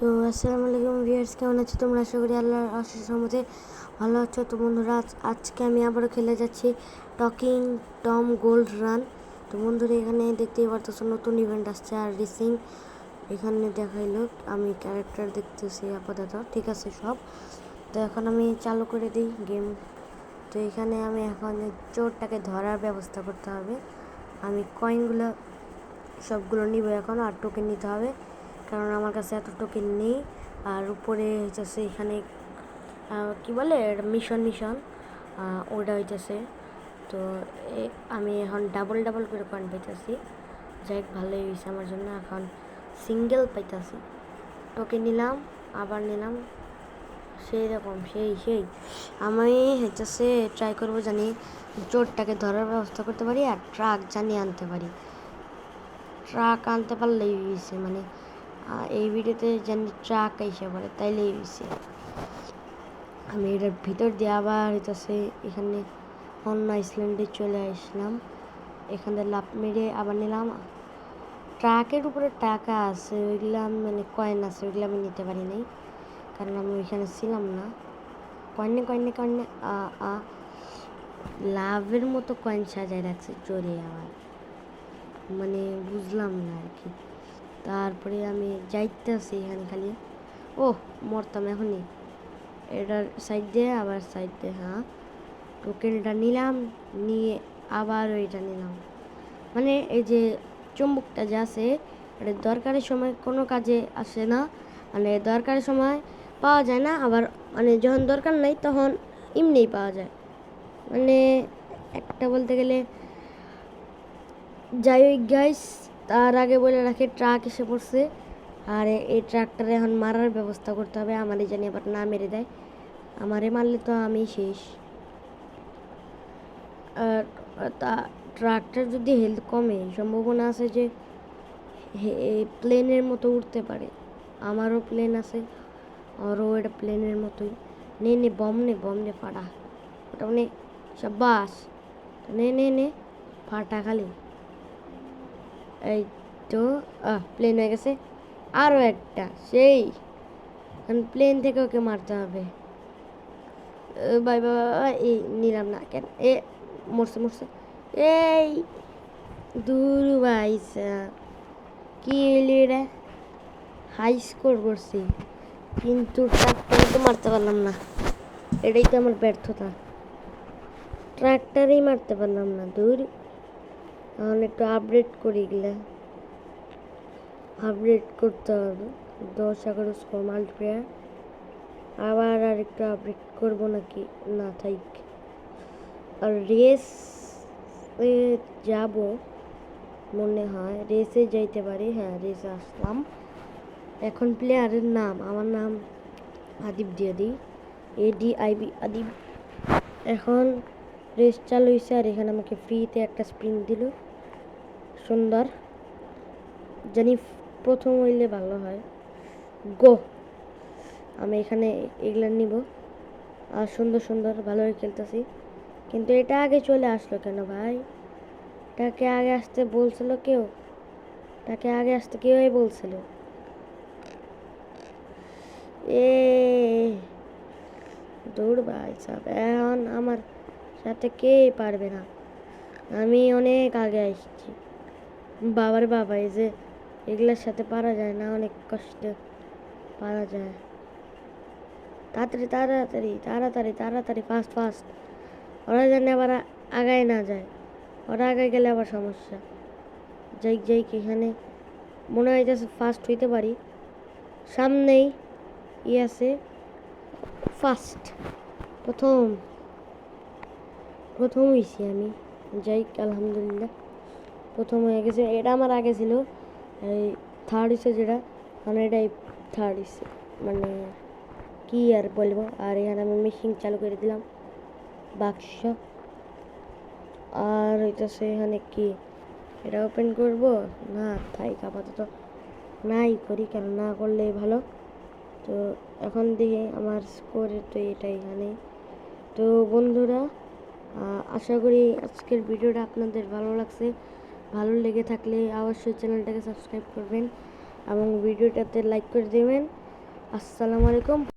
তো আসসালামু আলাইকুম ভিউয়ার্স, কেমন আছো তোমরা? আশা করি আল্লাহর আশিস রহমতে ভালো আছো। তো বন্ধুরা, আজ- আজকে আমি আবারও খেলে যাচ্ছি টকিং টম গোল্ড রান। তো বন্ধুরা, এখানে দেখতেই পারতেছো নতুন ইভেন্ট আসছে আর রেসিং এখানে দেখাইলো আমি ক্যারেক্টার দেখতেছি আপাতত, ঠিক আছে সব। তো এখন আমি চালু করে দিই গেম তো এখানে আমি এখন চোরটাকে ধরার ব্যবস্থা করতে হবে। আমি কয়েনগুলো সবগুলো নিব এখন আর টোকেন নিতে হবে। কারণ আমার কাছে এত টোকেন নেই। আর উপরে হইতেছে এখানে কি বলে? মিশন মিশন ওটা হইতেছে। তো আমি এখন ডাবল ডাবল করে কয়েন পাইতেছি। যাই ভালোই হয়েছে আমার জন্য। এখন সিঙ্গেল পাইতেছি। টোকেন নিলাম, আবার নিলাম। সেই রকম, সেই সেই। আমি হইতেছে ট্রাই করব জানি, চোরটাকে ধরার ব্যবস্থা করতে পারি আর ট্রাক জানি আনতে পারি। ট্রাক আনতে পারলেই হয়েছে মানে আহ, এই ভিডিওতে জানি ট্রাক এসে পড়ে তাইলেই হয়েছে আমি এটার ভিতর দিয়ে আবার হইতেছে এখানে অন্য আইসল্যান্ডে চলে আসলাম। এখানে লাভ মেরে আবার নিলাম। ট্রাকের উপরে টাকা আছে ওইগুলো মানে কয়েন আছে ওইগুলো আমি নিতে পারি নাই। কারণ আমি ওইখানে ছিলাম না। কয়েনে কয়েনে কয়েনে আ লাভের মতো কয়েন সাজায় রাখছে চোরে আবার। মানে বুঝলাম না আর কি। তারপরে আমি যাইতে যাইতেছি এখানে খালি। ও মরতাম এখনই। এটার সাইড দিয়ে, আবার সাইড দিয়ে হ্যাঁ। টোকেনটা নিলাম, নিয়ে আবার ওইটা নিলাম। মানে এই যে চুম্বকটা যে আছে, এটা দরকারের সময় কোনো কাজে আসে না। মানে দরকারের সময় পাওয়া যায় না, আবার মানে যখন দরকার নাই, তখন এমনিই পাওয়া যায়। মানে একটা বলতে গেলে, যাই গাইস তার আগে বলে রাখি, ট্রাক এসে পড়ছে। আর এই ট্রাকটারে এখন মারার ব্যবস্থা করতে হবে, আমারই জানি আবার না মেরে দেয়। আমারে মারলে তো আমি শেষ। আর, তা ট্রাকটার যদি হেলথ কমে, সম্ভাবনা আছে যে প্লেনের মতো উঠতে পারে। আমারও প্লেন আছে, আরও এটা প্লেনের মতোই। নে নে বম নে বম নে, ফাটা। ওটা মানে সাব্বাস। নে নে নে, ফাটা খালি। এই তো, আহ প্লেন হয়ে গেছে। আরও একটা, সেই। প্লেন থেকে ওকে মারতে হবে। বাই বাই এই নিলাম না কেন? এ, মরছে মরছে। এই, দূর ভাই কি এলি রে? হাই স্কোর করছি। কিন্তু ট্রাক্টরে তো মারতে পারলাম না। এটাই তো আমার ব্যর্থতা। ট্রাক্টরেই মারতে পারলাম না, দূর। এখন একটু আপডেট করি গেলে আপডেট করতে হবে। দশ এগারো স্কোর মাল্টিপ্লেয়ার আবার আর একটু আপডেট করব নাকি? না থাইক আর রেস যাব মনে হয়। রেসে যাইতে পারি। হ্যাঁ রেসে আসলাম। এখন প্লেয়ারের নাম, আমার নাম Adib A D I B Adib. এখন রেস চালু হয়েছে আর এখানে আমাকে ফ্রিতে একটা স্প্রিং দিল। সুন্দর। জানি প্রথম হইলে ভালো হয়। গো, আমি এখানে এগুলা নিব। আর সুন্দর সুন্দর, ভালোই খেলতেছি। কিন্তু এটা আগে চলে আসলো কেন ভাই? এটাকে আগে আসতে বলছিল কেউ? তাকে আগে আসতে কেউই বলছিল? এ দৌড় ভাই সব এখন আমার সাথে কেই পারবে না। আমি অনেক আগে আসছি। বাবার বাবা, এই যে এগুলোর সাথে পারা যায় না, অনেক কষ্ট পারা যায়। তাড়াতাড়ি তাড়াতাড়ি তাড়াতাড়ি তাড়াতাড়ি ফাস্ট ফাস্ট ওরা যেন আবার আগায় না যায়। ওরা আগায় গেলে আবার সমস্যা। যাই যাই এখানে মনে হয় যে ফাস্ট হইতে পারি। সামনেই ই আছে ফার্স্ট প্রথম প্রথম হয়েছি আমি। যাই, আলহামদুলিল্লাহ। প্রথম হয়ে গেছে। এটা আমার আগে ছিল। এই থার্ড হইছে যেটা মানে এটাই থার্ড হইছে মানে কি আর বলব? আর এখানে আমি মেশিন চালু করে দিলাম। বাক্স। আর হইতেছে এখানে কি? এটা ওপেন করব? না তাই আপাতত নাই করি, কেন না করলে ভালো। তো এখন দেখি আমার স্কোর তো এটা এখানে। তো বন্ধুরা আশা করি আজকের ভিডিওটা আপনাদের ভালো লাগছে। ভালো লেগে থাকলে অবশ্যই চ্যানেলটাকে সাবস্ক্রাইব করবেন এবং ভিডিওটাতে লাইক করে দেবেন। আসসালামু আলাইকুম।